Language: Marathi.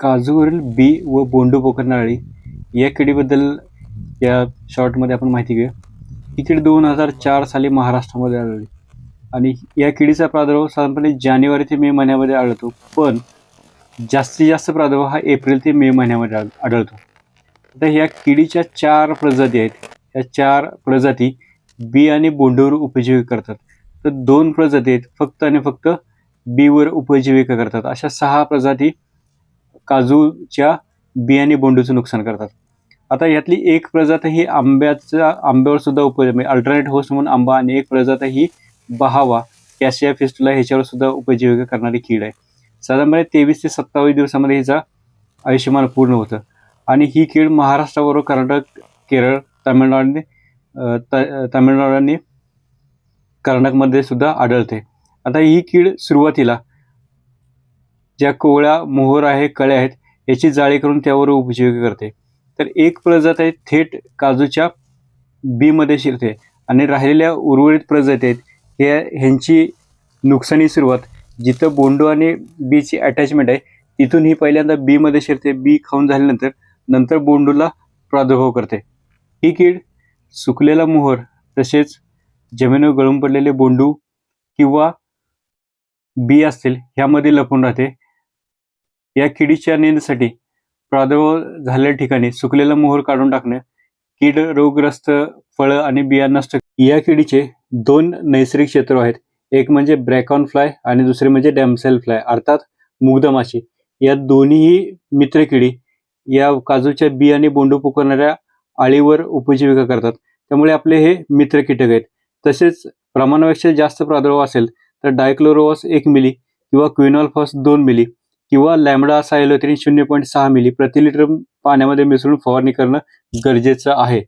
काजूवरील बी व बोंडू पोखरनाळी या किडीबद्दल या शॉर्टमध्ये आपण माहिती घेऊया. ही किडी दोन हजार चार साली महाराष्ट्रामध्ये आढळली. आणि या किडीचा प्रादुर्भाव साधारणपणे जानेवारी ते मे महिन्यामध्ये आढळतो. पण जास्तीत जास्त प्रादुर्भाव हा एप्रिल ते मे महिन्यामध्ये आढळतो. आता ह्या किडीच्या चार प्रजाती आहेत. या चार प्रजाती बी आणि बोंडूवर उपजीविका करतात. तर दोन प्रजाती आहेत. फक्त आणि फक्त बीवर उपजीविका करतात. अशा सहा प्रजाती काजूच्या बियाणे बोंडूचं नुकसान करतात. आता यातली एक प्रजात ही आंब्याचा आंब्यावर सुद्धा उपयोग म्हणजे अल्टरनेट होस्ट म्हणून आंबा आणि एक प्रजात ही बहावा कॅशिया फिस्टुला ह्याच्यावर सुद्धा उपजीविका करणारी कीड आहे. साधारणपणे तेवीस ते सत्तावीस दिवसामध्ये हिचा आयुष्यमान पूर्ण होतं. आणि ही कीड महाराष्ट्राबरोबर कर्नाटक केरळ तामिळनाडूने तामिळनाडूने त कर्नाटकमध्ये सुद्धा आढळते. आता ही कीड सुरुवातीला ज्या कोवळ्या मोहर आहे कळ्या आहेत याची जाळी करून त्यावर उपजीविका करते. तर एक प्रजात आहे थेट काजूच्या बीमध्ये शिरते आणि राहिलेल्या उर्वरित प्रजाती आहेत हे ह्यांची नुकसानी सुरुवात. जिथं बोंडू आणि बीची अटॅचमेंट आहे तिथून ही पहिल्यांदा बीमध्ये शिरते. बी खाऊन झाल्यानंतर नंतर बोंडूला प्रादुर्भाव करते. ही कीड सुकलेला मोहर तसेच जमिनीवर गळून पडलेले बोंडू किंवा बी असतील ह्यामध्ये लपून राहते. या किडीच्या नेंदसाठी प्रादुर्भाव झालेल्या ठिकाणी सुकलेला मोहर काढून टाकणे कीड रोगग्रस्त फळं आणि बिया नष्ट या किडीचे दोन नैसर्गिक क्षेत्र आहेत. एक म्हणजे ब्रॅकॉन फ्लाय आणि दुसरे म्हणजे डॅमसेल फ्लाय अर्थात मुग्धमाशी या दोन्हीही मित्र किडी या काजूच्या बी आणि बोंडू पुकारणाऱ्या आळीवर उपजीविका करतात. त्यामुळे आपले हे मित्र कीटक आहेत. तसेच प्रमाणापेक्षा जास्त प्रादुर्भाव असेल तर डायक्लोरोवास एक मिली किंवा क्विनॉल्फॉस दोन मिली. किंवा लॅमडा सायलोथेरिन शून्य पॉईंट सहा मिली प्रति लिटर पाण्यामध्ये मिसळून फवारणी करणं गरजेचं आहे.